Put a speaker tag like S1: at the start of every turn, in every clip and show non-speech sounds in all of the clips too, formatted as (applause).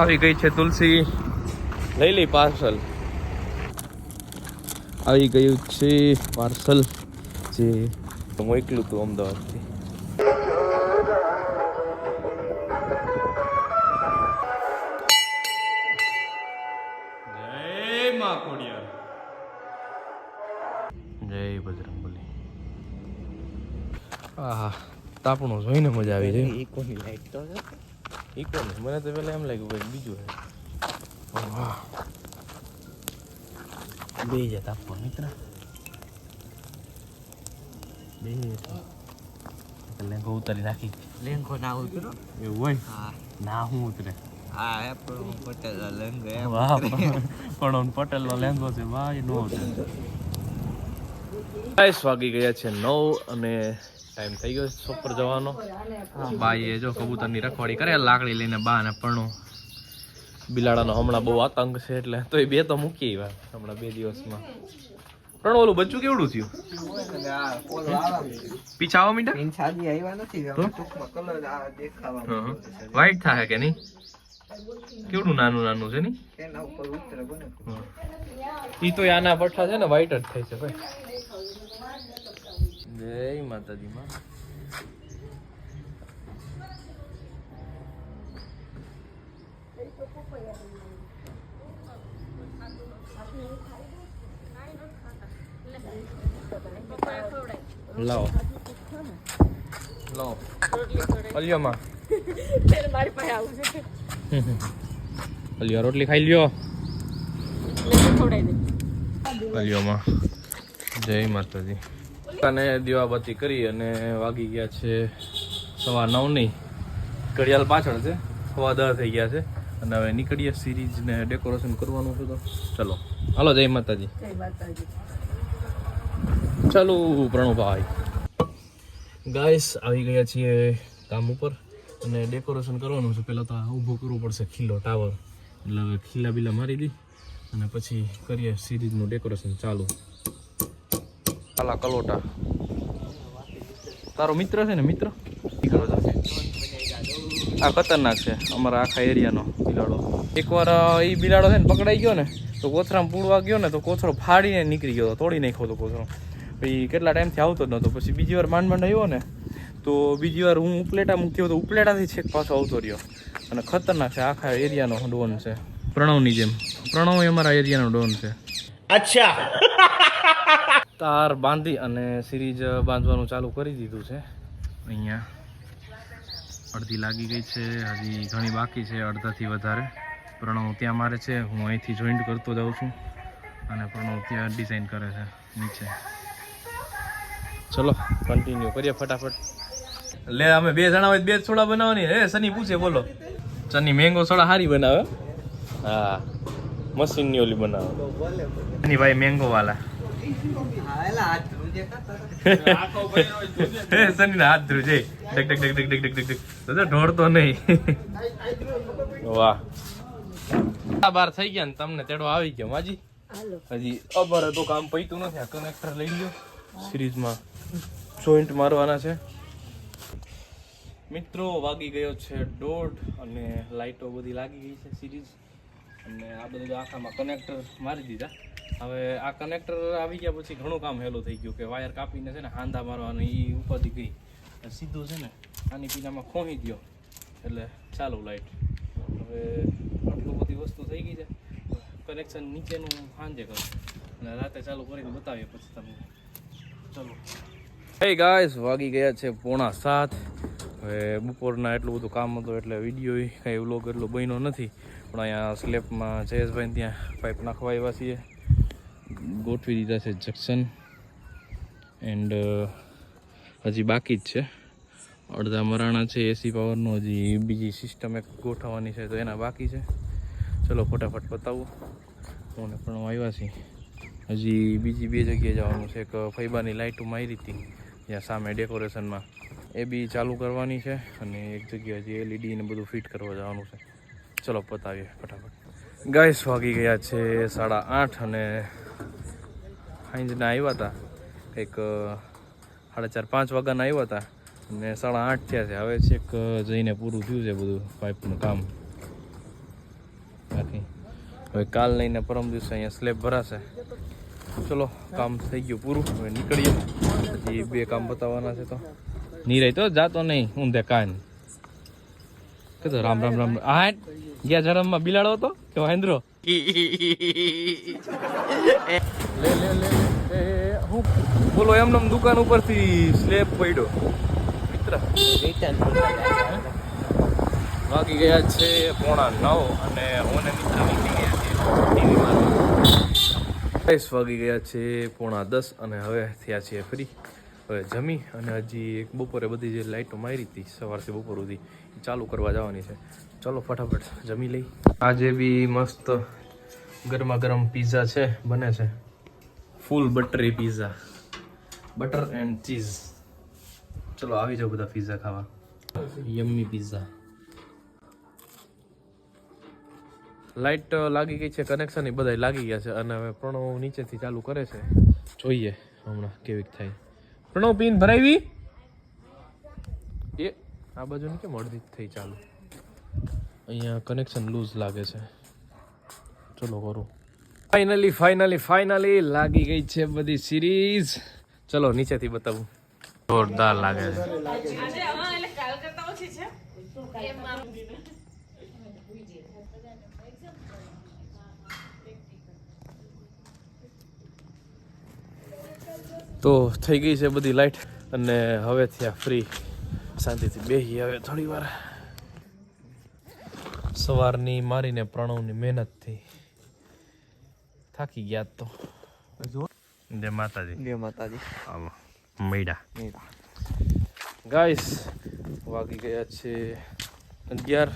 S1: આવી ગઈ છે તુલસી. લઈ લઈ પાર્સલ. આવી ગયું છે પાર્સલ જે મોકલું હતું અમદાવાદથી. જય બજરંગબલી આહા તાપણું જોઈને મજા આવી જાય
S2: ઇકોની લાઈટ તો છે?
S1: ઈકો નહીં મને તો પહેલાં એમ લાગ્યું ભાઈ બીજું હે. વાહ.
S2: બે જતા આપો મિત્ર. બે
S1: લેંગો ઉતારી નાખી
S2: લેંગો ના ઉતરો?
S1: એવું હોય?
S2: હા.
S1: ના હું ઉતરે?
S2: હા એ પણ પટેલ લેંગો
S1: પણ પટેલ નો લેંગો છે. ભાઈ નો ઉતરે. વાગી ગયા છે નવ અને ટાઈમ થઈ ગયો છે પર જવાનો. ભાઈ એ જો કબૂતરની રખવાડી કરે લાકડી લઈને બા ને પણું. બિલાડાનો હમણાં બહુ આતંક છે એટલે તો એ બે તો મૂકી આવ્યા હમણાં બે દિવસમાં. પણ ઓલું બચ્ચું કેવડું થયું? પીછાવો મીઠા.
S2: સાદી આવ્યા નથી કલર આ દેખાવા
S1: વ્હાઈટ થાય કે નહીં? કેવડું નાનું નાનું છે નહીં?
S2: એના ઉપર ઉતરે બને.
S1: ઈ તો આના પઠા છે ને વાઈટ જ થાય છે ભાઈ. જય માતાજી માં. લાવો. લાવો. અલ્યો માં. રોટલી ખાઈ લ્યો. અલ્યો માં. જય માતાજી. અને દીવાબત્તી કરી અને વાગી ગયા છે સવા નવની ઘડિયાળ પાછળ છે સવા દસ થઈ ગયા છે. અને હવે નીકળીએ સિરીઝને ડેકોરેશન કરવાનું છે તો. ચલો. હાલો જય માતાજી.
S3: જય માતાજી.
S1: ચાલો પ્રણુભાઈ. ગાઈસ આવી ગયા છીએ કામ ઉપર અને ડેકોરેશન કરવાનું છે. પહેલાં તો ઊભું કરવું પડશે ખીલો ટાવર એટલે હવે ખીલા બીલા મારી દી અને પછી કરીએ સિરીઝનું ડેકોરેશન ચાલુ. કાલા કલોટા તારો મિત્ર છે ને, મિત્ર? આ ખતરનાક છે, અમારા આખા એરિયાનો બિલાડો. એકવાર એ બિલાડો છે ને પકડાઈ ગયો ને, તો કોથરામાં પૂડવા ગયો ને, તો કોથરો ફાડીને નીકળી ગયો, તોડી નાખ્યો હતો કોથરો. પછી કેટલા ટાઈમથી આવતો જ નહોતો પછી બીજી વાર માંડ માંડ આવ્યો ને, તો બીજી વાર હું ઉપલેટા મૂક્યો તો ઉપલેટાથી છેક પાછો આવતો રહ્યો. અને ખતરનાક છે, આખા એરિયાનો ડોન છે. પ્રણવની જેમ. પ્રણવ એ અમારા એરિયાનો ડોન છે. (laughs) તાર બાંધી અને સિરીઝ બાંધવાનું ચાલુ કરી દીધું છે. અહીંયા અડધી લાગી ગઈ છે, હજી ઘણી બાકી છે, અડધાથી વધારે. પ્રણવ ત્યાં મારે છે, હું અહીંથી જોઈન્ટ કરતો જાઉં છું અને પ્રણવ ત્યાં ડિઝાઇન કરે છે, નીચે. ચલો કન્ટિન્યુ કરીએ ફટાફટ. લે, અમે બે જણા હોય બે સોડા બનાવવાની. હે સની પૂછે, બોલો. સની મેંગો સોડા સારી બનાવે? હા, મશીનની ઓલી બનાવે. સની ભાઈ મેંગો વાલા.
S2: હાથ
S1: સની હાથ ધ્રુજે ડક duck duck duck duck duck. ડક ઢોળતો નહીં. વાહ. બાર થઈ ગયા ને તમને તેડો આવી ગયો માજી. હજી અમારે તો કામ પૈતું નથી આ કનેક્ટર લઈ લ્યો. સિરીઝમાં જોઈન્ટ મારવાના છે. મિત્રો વાગી ગયો છે દોઢ અને લાઈટો બધી લાગી ગઈ છે સિરીઝ. અને આ બધું આખામાં કનેક્ટર મારી દીધા. હવે આ કનેક્ટર આવી ગયા પછી ઘણું કામ હેલું થઈ ગયું કે વાયર કાપીને છે ને હાંધા મારવાનું એ ઉપાધિ ગઈ. સીધું છે ને આની પીનામાં ખોહી ગયો. એટલે ચાલુ લાઈટ. હવે આટલું બધી વસ્તુ થઈ ગઈ છે. કનેક્શન નીચેનું સાંજે કરું. અને રાતે ચાલુ કરીને બતાવીએ પછી તમને. ચાલો. હે ગાઈસ વાગી ગયા છે પોણા સાત. હવે બપોરના એટલું બધું કામ હતું એટલે વીડિયો કાંઈ વ્લોગ એટલો બન્યો નથી. પણ અહીંયા સ્લેબમાં જયેશભાઈ ત્યાં પાઇપ નાખવા આવ્યા છીએ. ગોઠવી દીધા છે જંક્શન. એન્ડ હજી બાકી જ છે. અડધા મરાણા છે એસી પાવરનું હજી બીજી સિસ્ટમ એક ગોઠવવાની છે, તો એના બાકી છે. ચલો, ફટાફટ બતાવું. હું પણ આવ્યા છીએ. હજી બીજી બે જગ્યાએ જવાનું છે. એક ફૈબાની લાઇટો મારી હતી ત્યાં સામે ડેકોરેશનમાં એ બી ચાલુ કરવાની છે, અને એક જગ્યાએ હજી એલઈડી ને બધું ફિટ કરવા જવાનું છે. ચલો પતાવીએ ફટાફટ. ગાઈસ વાગી ગયા છે સાડા આઠ અને સાંજના આવ્યા હતા. કંઈક સાડા ચાર, પાંચ વાગ્યાના આવ્યા હતા. અને સાડા આઠ થયા છે. હવે છેક જઈને પૂરું થયું છે બધું પાઇપનું કામ. હવે કાલ લઈને પરમ દિવસે અહીંયા સ્લેબ ભરાશે. ચલો, કામ થઈ ગયું પૂરું. હવે નીકળીએ. હજી બે કામ બતાવવાના છે તો. નીરાય તો જાતો નહીં. ઊંધે કાન. કીધું રામ રામ રામ. હા ગયા જરમમાં બિલાડો હતો? કે વાંદરો લે લે લે એ, હું બોલો એમને દુકાન ઉપરથી સ્લેબ પડ્યો. મિત્ર. વાગી ગયા છે પોણા નવ અને હું ને મિત્ર નીકળી ગયા છીએ ટીવી દસ વાગી ગયા છે પોણા દસ અને હવે થયા છીએ ફરી. હવે જમી અને હજી એક બપોરે બધી જે લાઇટો મારી હતી સવારથી બપોર સુધી ચાલુ કરવા જવાની છે. ચલો ફટાફટ જમી લઈ. આજે બી મસ્ત ગરમા ગરમ પીઝા છે, બને છે. Full buttery pizza butter and cheese ચલો, આવી જાઓ બધા પીઝા ખાવા. યમ્મી પીઝા લાઇટ લાગી ગઈ છે કનેક્શન એ બધા લાગી ગયા છે, અને હવે પ્રણવ નીચેથી ચાલુ કરે છે. જોઈએ હમણાં કેવીક થાય. પ્રણવ, પીન ભરાવી એ, આ બાજુની કેમ અડધી થઈ ચાલુ? અહીંયા કનેક્શન લૂઝ લાગે છે. ચલો કરું. ફાઇનલી ફાઇનલી ફાઇનલી લાગી ગઈ છે બધી સિરીઝ ચલો નીચેથી બતાવું. જોરદાર લાગે છે. તો થઈ ગઈ છે બધી લાઈટ અને હવે થયા ફ્રી શાંતિથી બેસી હવે થોડી વાર સવારની મારીને પ્રણવની મહેનતથી થાકી ગયા તો. જય માતાજી.
S2: જય માતાજી.
S1: આવો. મેડા ગાઈસ વાગી ગયા છે અગિયાર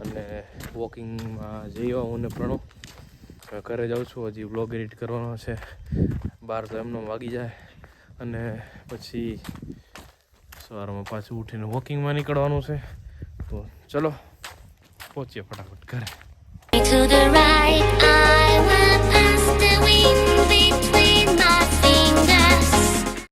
S1: અને વોકિંગમાં જઈ હું ને પ્રણવ. ઘરે જાઉં છું હજી વ્લોગ એડિટ કરવાનો છે. બાર તો એમનો વાગી જાય. અને પછી સવારમાં પાછું ઉઠીને વોકિંગમાં નીકળવાનું છે. તો ચલો પહોંચીએ ફટાફટ ઘરે.